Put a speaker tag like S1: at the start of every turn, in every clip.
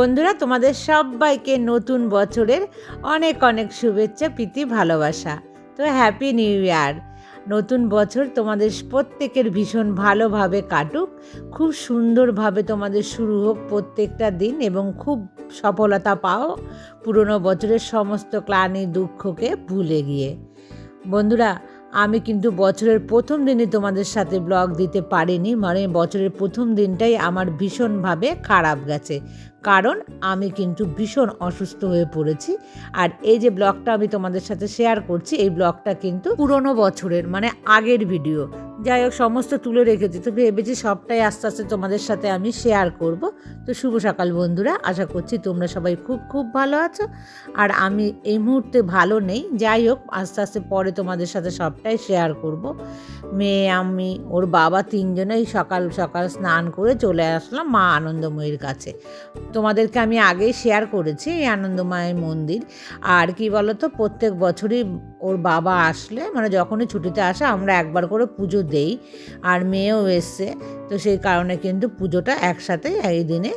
S1: বন্ধুরা, তোমাদের সবাইকে নতুন বছরের অনেক অনেক শুভেচ্ছা, প্রীতি, ভালোবাসা। তো হ্যাপি নিউ ইয়ার নতুন বছর তোমাদের প্রত্যেকের ভীষণ ভালোভাবে কাটুক, খুব সুন্দরভাবে তোমাদের শুরু হোক প্রত্যেকটা দিন এবং খুব সফলতা পাও পুরনো বছরের সমস্ত ক্লানি দুঃখকে ভুলে গিয়ে। বন্ধুরা, আমি কিন্তু বছরের প্রথম দিনই তোমাদের সাথে ব্লগ দিতে পারিনি মানে বছরের প্রথম দিনটাই আমার ভীষণভাবে খারাপ গেছে। কারণ আমি কিন্তু ভীষণ অসুস্থ হয়ে পড়েছি। আর এই যে ব্লগটা আমি তোমাদের সাথে শেয়ার করছি, এই ব্লগটা কিন্তু পুরনো বছরের মানে আগের ভিডিও যাই হোক, সমস্ত তুলে রেখেছি। তো ভেবেছি সবটাই আস্তে আস্তে তোমাদের সাথে আমি শেয়ার করব। তো শুভ সকাল বন্ধুরা, আশা করছি তোমরা সবাই খুব খুব ভালো আছো। আর আমি এই মুহূর্তে ভালো নেই। যাই হোক, আস্তে আস্তে পরে তোমাদের সাথে সবটাই শেয়ার করব। মেয়ে, আমি, ওর বাবা তিনজনেই সকাল সকাল স্নান করে চলে আসলাম মা আনন্দময়ীর কাছে। তোমাদেরকে আমি আগেই শেয়ার করেছি এই আনন্দময় মন্দির। আর কি বলতো, প্রত্যেক বছরই ওর বাবা আসলে মানে যখনই ছুটিতে আসে, আমরা একবার করে পুজো দেই। আর মেয়েও এসছে, তো সেই কারণে কিন্তু পুজোটা একসাথে এই দিনে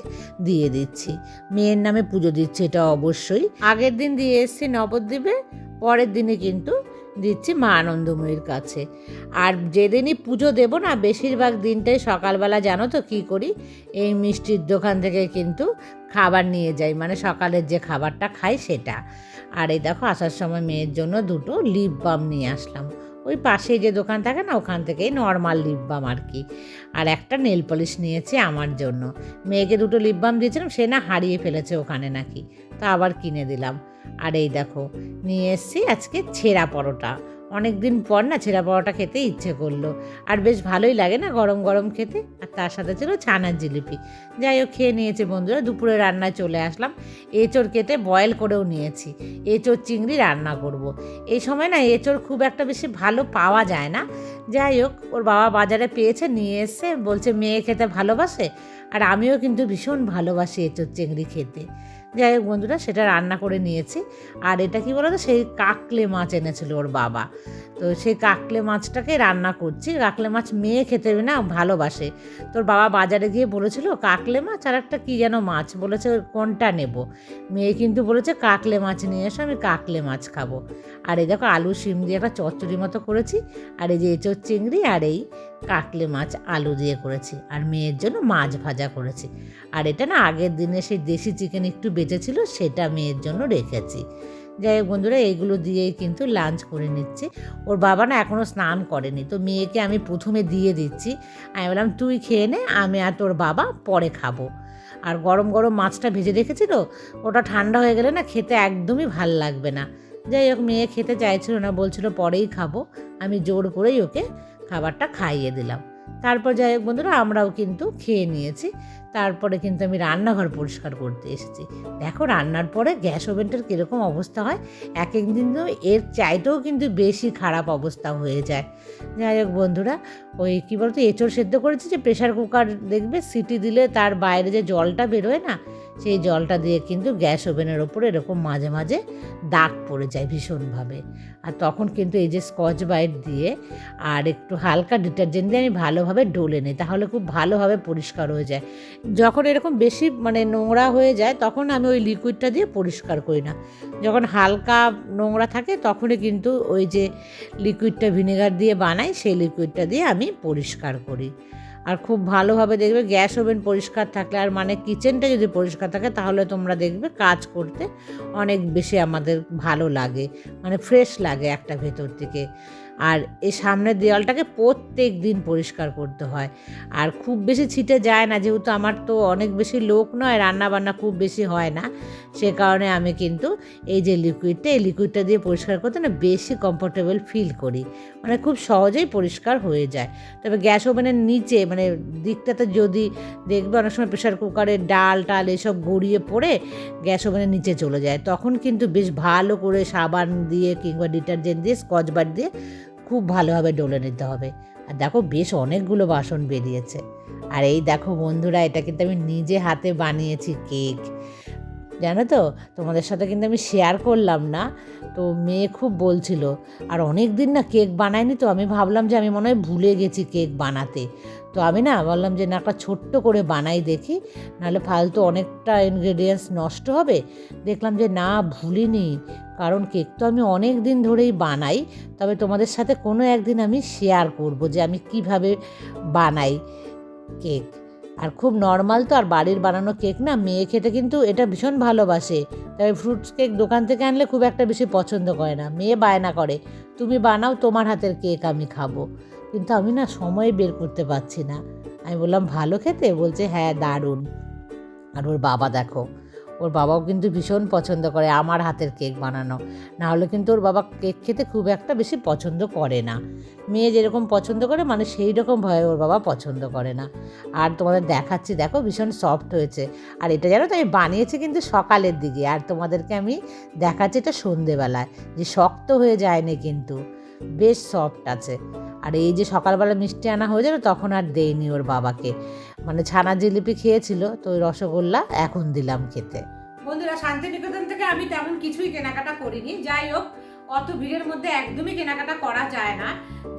S1: দিয়ে দিচ্ছি। মেয়ের নামে পুজো দিচ্ছি, এটা অবশ্যই। আগের দিন দিয়ে এসছি নবদ্বীপে, পরের দিনে কিন্তু দিচ্ছি মা আনন্দময়ীর কাছে। আর যেদিনই পুজো দেবো না, বেশিরভাগ দিনটাই সকালবেলা জানো তো কী করি? এই মিষ্টির দোকান থেকে কিন্তু খাবার নিয়ে যাই মানে সকালের যে খাবারটা খাই সেটা। আর এই দেখো, আসার সময় মেয়ের জন্য দুটো লিপ বাম নিয়ে আসলাম। ওই পাশে যে দোকান থাকে না, ওখান থেকেই নর্মাল লিপবাম আর কি। আর একটা নেল পলিশ নিয়েছে আমার জন্য। মেয়েকে দুটো লিপবাম দিয়েছিলাম, সে না হারিয়ে ফেলেছে ওখানে নাকি। তা আবার কিনে দিলাম। আর এই দেখো, নিয়ে এসছি আজকে ছেঁড়া পরোটা। অনেক দিন পর না ছেঁড়া পরোটা খেতে ইচ্ছে করল। আর বেশ ভালোই লাগে না গরম গরম খেতে। আর তার সাথে ছিল ছানার জিলিপি। যাই হোক, খেয়ে নিয়েছে বন্ধুরা। দুপুরে রান্নায় চলে আসলাম। এঁচড় কেটে বয়েল করেও নিয়েছি। এঁচড় চিংড়ি রান্না করব। এই সময় না এঁচড় খুব একটা বেশি ভালো পাওয়া যায় না। যাই হোক, ওর বাবা বাজারে পেয়েছে, নিয়ে এসে বলছে, মেয়ে খেতে ভালোবাসে? আর আমিও কিন্তু ভীষণ ভালোবাসি এঁচড় চিংড়ি খেতে। যাই হোক বন্ধুরা, সেটা রান্না করে নিয়েছি। আর এটা কি বলতো, সেই কাকলে মাছ এনেছিল ওর বাবা। তো সেই কাকলে মাছটাকে রান্না করছি। কাকলে মাছ মেয়ে খেতে না ভালোবাসে। তোর বাবা বাজারে গিয়ে বলেছিল, কাকলে মাছ আর একটা কী যেন মাছ? বলেছে, কোনটা নেব? মেয়ে কিন্তু বলেছে, কাকলে মাছ নিয়ে এসো, আমি কাকলে মাছ খাব। আর এই দেখো, আলু, শিম দিয়ে একটা চচ্চড়ি মতো করেছি। আর এই যে এঁচোর চিংড়ি আর এই কাকলে মাছ আলু দিয়ে করেছি। আর মেয়ের জন্য মাছ ভাজা করেছি। আর এটা না আগের দিনে সেই দেশি চিকেন একটু বেঁচেছিল, সেটা মেয়ের জন্য রেখেছি। যাই হোক বন্ধুরা এইগুলো দিয়েই কিন্তু লাঞ্চ করে নিচ্ছি। ওর বাবা না এখনও স্নান করেনি, তো মেয়েকে আমি প্রথমে দিয়ে দিচ্ছি। আমি বললাম, তুই খেয়ে নে, আমি আর তোর বাবা পরে খাব। আর গরম গরম মাছটা ভেজে রেখেছিল ওটা ঠান্ডা হয়ে গেলে না খেতে একদমই ভালো লাগবে না। যাই হোক, মেয়ে খেতে চাইছিল না, বলছিল পরেই খাব। আমি জোর করেই ওকে খাবারটা খাইয়ে দিলাম। তারপর যাই হোক বন্ধুরা, আমরাও কিন্তু খেয়ে নিয়েছি। তারপরে কিন্তু আমি রান্নাঘর পরিষ্কার করতে এসেছি। দেখো রান্নার পরে গ্যাস ওভেনটার কীরকম অবস্থা হয়? এক এক দিন তো এর চাইতেও কিন্তু বেশি খারাপ অবস্থা হয়ে যায়। যাই হোক বন্ধুরা, ওই কী বলতো, এঁচড় সেদ্ধ করেছি যে প্রেশার কুকার দেখবে, সিটি দিলে তার বাইরে যে জলটা বেরোয় না সেই জলটা দিয়ে কিন্তু গ্যাস ওভেনের ওপরে এরকম মাঝে মাঝে দাগ পড়ে যায় ভীষণভাবে। আর তখন কিন্তু এই যে স্কচ বাইট দিয়ে আর একটু হালকা ডিটারজেন্ট দিয়ে আমি ভালোভাবে ডলে নিই, তাহলে খুব ভালোভাবে পরিষ্কার হয়ে যায়। যখন এরকম বেশি মানে নোংরা হয়ে যায়, তখন আমি ওই লিকুইডটা দিয়ে পরিষ্কার করি না। যখন হালকা নোংরা থাকে, তখনই কিন্তু ওই যে লিকুইডটা ভিনেগার দিয়ে বানাই, সেই লিকুইডটা দিয়ে আমি পরিষ্কার করি। আর খুব ভালোভাবে দেখবে গ্যাস ওভেন পরিষ্কার থাকলে, আর মানে কিচেনটা যদি পরিষ্কার থাকে তাহলে তোমরা দেখবে কাজ করতে অনেক বেশি আমাদের ভালো লাগে মানে ফ্রেশ লাগে একটা ভেতর থেকে। আর এই সামনের দেওয়ালটাকে প্রত্যেক দিন পরিষ্কার করতে হয়। আর খুব বেশি ছিটে যায় না, যেহেতু আমার তো অনেক বেশি লোক নয় রান্না বান্না খুব বেশি হয় না। সে কারণে আমি কিন্তু এই যে লিকুইডটা এই লিকুইডটা দিয়ে পরিষ্কার করতে না বেশি কমফোর্টেবল ফিল করি। মানে খুব সহজেই পরিষ্কার হয়ে যায়। তবে গ্যাস ওভেনের নিচে মানে দিকটাতে যদি দেখবে অনেক সময় প্রেশার কুকারে ডাল টাল এসব গড়িয়ে পড়ে গ্যাস ওভেনের নিচে চলে যায়। তখন কিন্তু বেশ ভালো করে সাবান দিয়ে কিংবা ডিটারজেন্ট দিয়ে, স্কচ বার দিয়ে খুব ভালোভাবে ডলে নিতে হবে। আর দেখো বেশ অনেকগুলো বাসন বেরিয়েছে আর এই দেখো বন্ধুরা, এটা কিন্তু আমি নিজে হাতে বানিয়েছি কেক। জানো তো? তোমাদের সাথে কিন্তু আমি শেয়ার করলাম না। তো মেয়ে খুব বলছিল, আর অনেক দিন না কেক বানায়নি তো? আমি ভাবলাম যে আমি মনে হয় ভুলে গেছি কেক বানাতে। তো আমি না বললাম যে, না, একটা ছোট্ট করে বানাই দেখি, নাহলে ফালতু অনেকটা ইনগ্রেডিয়েন্টস নষ্ট হবে। দেখলাম যে, না, ভুলিনি। কারণ কেক তো আমি অনেক দিন ধরেই বানাই, তবে তোমাদের সাথে কোনো একদিন আমি শেয়ার করব যে আমি কীভাবে বানাই কেক আর খুব নর্মাল তো, আর বাড়ির বানানো কেক না, মেয়ে খেতে কিন্তু এটা ভীষণ ভালোবাসে। তাই ফ্রুটস কেক দোকান থেকে আনলে খুব একটা বেশি পছন্দ করে না, মেয়ে বায়না করে, তুমি বানাও, তোমার হাতের কেক আমি খাব। কিন্তু আমি না সময় বের করতে পারছি না। আমি বললাম, ভালো খেতে? বলছে হ্যাঁ দারুণ। আর ওর বাবা দেখো ওর বাবাও কিন্তু ভীষণ পছন্দ করে আমার হাতের কেক বানানো। না হলে কিন্তু ওর বাবা কেক খেতে খুব একটা বেশি পছন্দ করে না। মেয়ে যেরকম পছন্দ করে মানে সেই রকমভাবে ওর বাবা পছন্দ করে না। আর তোমাদের দেখাচ্ছি, দেখো ভীষণ সফট হয়েছে। আর এটা জানো তো আমি বানিয়েছি কিন্তু সকালের দিকে। আর তোমাদেরকে আমি দেখাচ্ছি এটা সন্ধেবেলায়। যে শক্ত হয়ে যায়নি কিন্তু, বেশ সফট আছে। আর এই যে সকালবেলা মিষ্টি আনা হয়ে যাবে তখন আর দেয়নি ওর বাবাকে। মানে ছানা জিলিপি খেয়েছিল, তো ওই রসগোল্লা এখন দিলাম খেতে।
S2: বন্ধুরা, শান্তিনিকেতন থেকে আমি তেমন কিছুই কেনাকাটা করিনি। যাই হোক, অত ভিড়ের মধ্যে একদমই কেনাকাটা করা যায় না।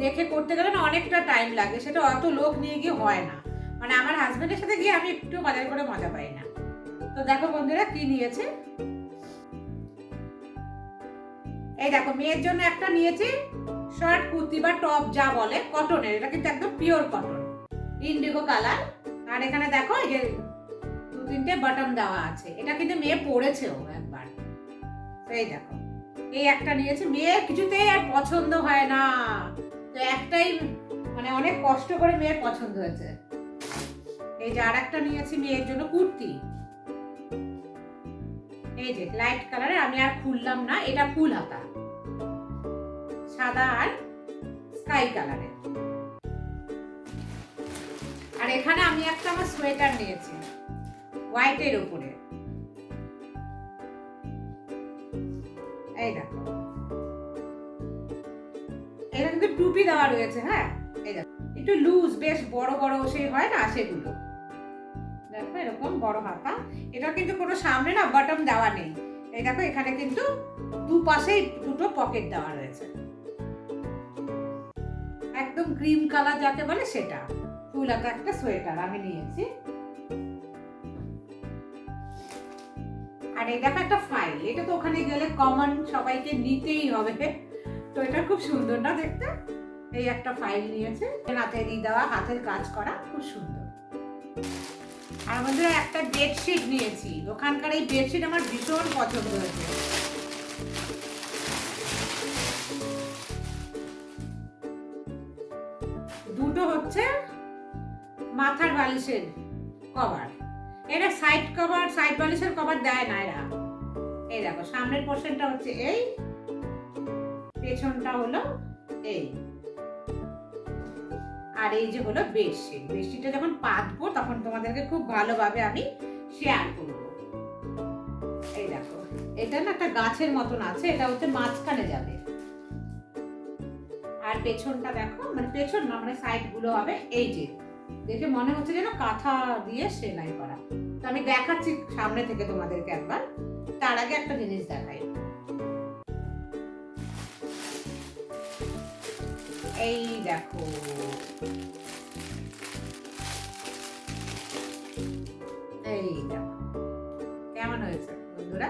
S2: দেখে করতে গেলে না অনেকটা টাইম লাগে, সেটা অত লোক নিয়ে গিয়ে হয় না। মানে আমার হাজবেন্ডের সাথে গিয়ে আমি একটু বাজার করে মজা পাই না। তো দেখো বন্ধুরা, কি নিয়েছে? এই দেখো, মেয়ের জন্য একটা নিয়েছি। শার্ট, কুর্তি বা টপ যা বলে কটনের এটা কিন্তু একদম পিওর কটন ইন্ডিগো কালার আর এখানে দেখো, এই যে দু তিনটে বাটন দেওয়া আছে। এটা কিন্তু মেয়ে পড়েছেও একবার। এই দেখো। এই একটা নিয়েছে। মেয়ের কিছুতেই আর পছন্দ হয় না। তো একটাই মানে অনেক কষ্ট করে মেয়ের পছন্দ হয়েছে। এই যে আর একটা নিয়েছি মেয়ের জন্য কুর্তি। এই যে লাইট কালারের আমি আর খুললাম না। এটা ফুল হাতা। সাদা আর স্কাই কালারের। আর এখানে আমি একটা আমার সোয়েটার নিয়েছি, হোয়াইটের উপরে। এই দেখো। এটা কিন্তু টুপি দেওয়া রয়েছে হ্যাঁ? এই দেখো। একটু লুজ বেশ বড় বড় সেই হয় না সেগুলো। দেখো এরকম বড় হাতা। এটা কিন্তু কোনো সামনে না বাটন দেওয়া নেই। এই দেখো, এখানে কিন্তু দুপাশেই দুটো পকেট দেওয়া রয়েছে। একদম ক্রিম কালার যাকে বলে সেটা। ফুল একটা সোয়েটার আমি নিয়েছি। আর এই দেখো একটা ফাইল এটা তো ওখানে গেলে কমন সবাইকে নিতেই হবে। তো এটা খুব সুন্দর না দেখতে? এই একটা ফাইল নিয়েছে। হাতে দিয়ে দেওয়া, হাতের কাজ করা, খুব সুন্দর। আর আমাদের একটা বেডশিট নিয়েছি। ওখানকার এই বেডশিট আমার ভীষণ পছন্দ হয়েছে। হচ্ছে মাথার বালিশের কভার। এটা সাইড কভার সাইড বালিশের কভার দেয় না এরা। এই দেখো, সামনের পোর্শনটা হচ্ছে এই, পেছনটা হলো এই। আর এই যে হলো বেডশিট বেডশিটটা যখন পাতবো, তখন তোমাদেরকে খুব ভালোভাবে আমি শেয়ার করব। এই দেখো, এটা না একটা গাছের মতন আছে, এটা হচ্ছে মাঝখানে যাবে। আর পেছনটা দেখো মানে পেছন না মানে সাইডগুলো হবে, এই যে। দেখে মনে হচ্ছে যেন কাঁথা দিয়ে সেলাই করা। তো আমি দেখাচ্ছি সামনে থেকে তোমাদেরকে একবার। তার আগে একটা জিনিস দেখাই। এই দেখো। এই দেখো। কেমন হয়েছে বন্ধুরা?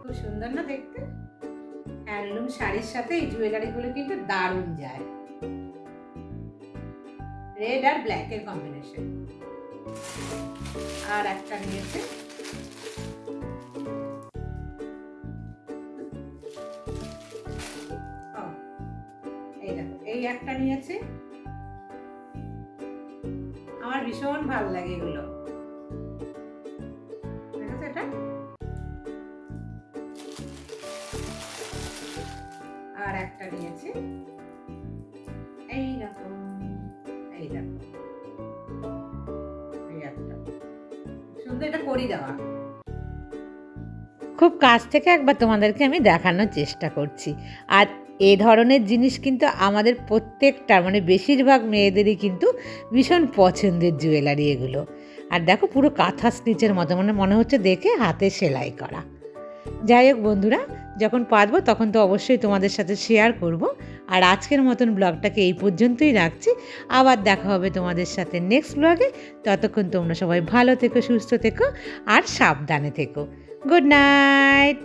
S2: খুব সুন্দর না দেখতে? হ্যান্ডলুম শাড়ির সাথে এই জুয়েলারিগুলো কিন্তু দারুণ যায়। রেড আর ব্ল্যাক এর কম্বিনেশন আর একটা নিয়েছে। এই একটা নিয়েছে। আমার ভীষণ ভালো লাগে এগুলো। এটা?
S1: খুব কাছ থেকে একবার তোমাদেরকে আমি দেখানোর চেষ্টা করছি। আর এ ধরনের জিনিস কিন্তু আমাদের প্রত্যেকটা মানে বেশিরভাগ মেয়েদেরই কিন্তু ভীষণ পছন্দের জুয়েলারি এগুলো। আর দেখো পুরো কাঁথা স্টিচের মতো মানে মনে হচ্ছে দেখে হাতে সেলাই করা। যাই হোক বন্ধুরা যখন পারব তখন তো অবশ্যই তোমাদের সাথে শেয়ার করব। আর আজকের মতন ব্লগটাকে এই পর্যন্তই রাখছি। আবার দেখা হবে তোমাদের সাথে নেক্সট ব্লগে ততক্ষণ তোমরা সবাই ভালো থেকো, সুস্থ থেকো, আর সাবধানে থেকো। Good night